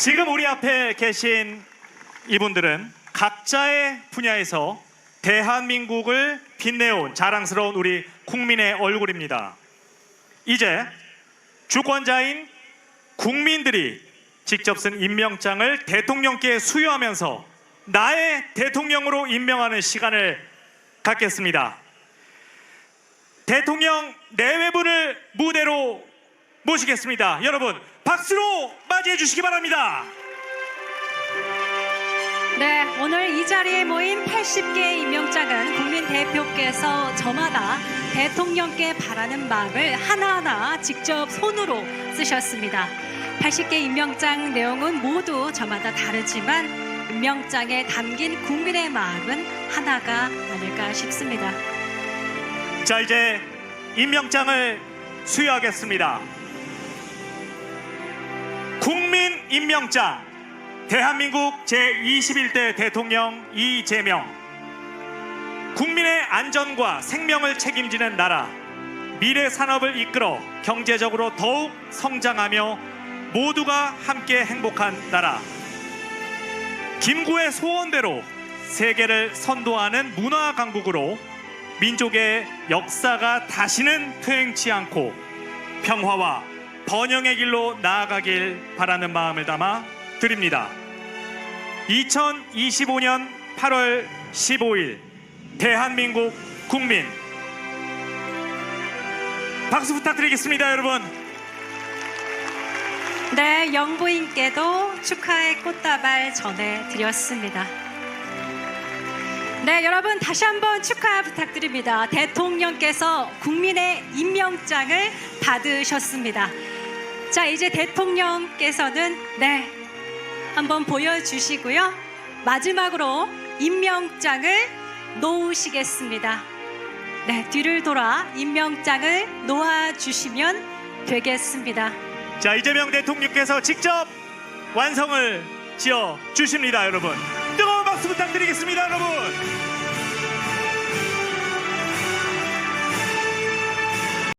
지금 우리 앞에 계신 이분들은 각자의 분야에서 대한민국을 빛내온 자랑스러운 우리 국민의 얼굴입니다. 이제 주권자인 국민들이 직접 쓴 임명장을 대통령께 수여하면서 나의 대통령으로 임명하는 시간을 갖겠습니다. 대통령 내외분을 무대로 모시겠습니다. 여러분 박수로 맞이해 주시기 바랍니다. 네, 오늘 이 자리에 모인 80개의 임명장은 국민 대표께서 저마다 대통령께 바라는 마음을 하나하나 직접 손으로 쓰셨습니다. 80개 임명장 내용은 모두 저마다 다르지만 임명장에 담긴 국민의 마음은 하나가 아닐까 싶습니다. 자 이제 임명장을 수여하겠습니다. 임명장 대한민국 제21대 대통령 이재명. 국민의 안전과 생명을 책임지는 나라 미래 산업을 이끌어 경제적으로 더욱 성장하며 모두가 함께 행복한 나라. 김구의 소원대로 세계를 선도하는 문화 강국으로 민족의 역사가 다시는 퇴행치 않고 평화와 번영의 길로 나아가길 바라는 마음을 담아 드립니다. 2025년 8월 15일 대한민국 국민 박수 부탁드리겠습니다, 여러분. 네, 영부인께도 축하의 꽃다발 전해드렸습니다. 네, 여러분 다시 한번 축하 부탁드립니다. 대통령께서 국민의 임명장을 받으셨습니다. 자, 이제 대통령께서는 네, 한번 보여주시고요. 마지막으로 임명장을 놓으시겠습니다. 네, 뒤를 돌아 임명장을 놓아주시면 되겠습니다. 자, 이재명 대통령께서 직접 완성을 지어 주십니다, 여러분. 뜨거운 박수 부탁드리겠습니다, 여러분.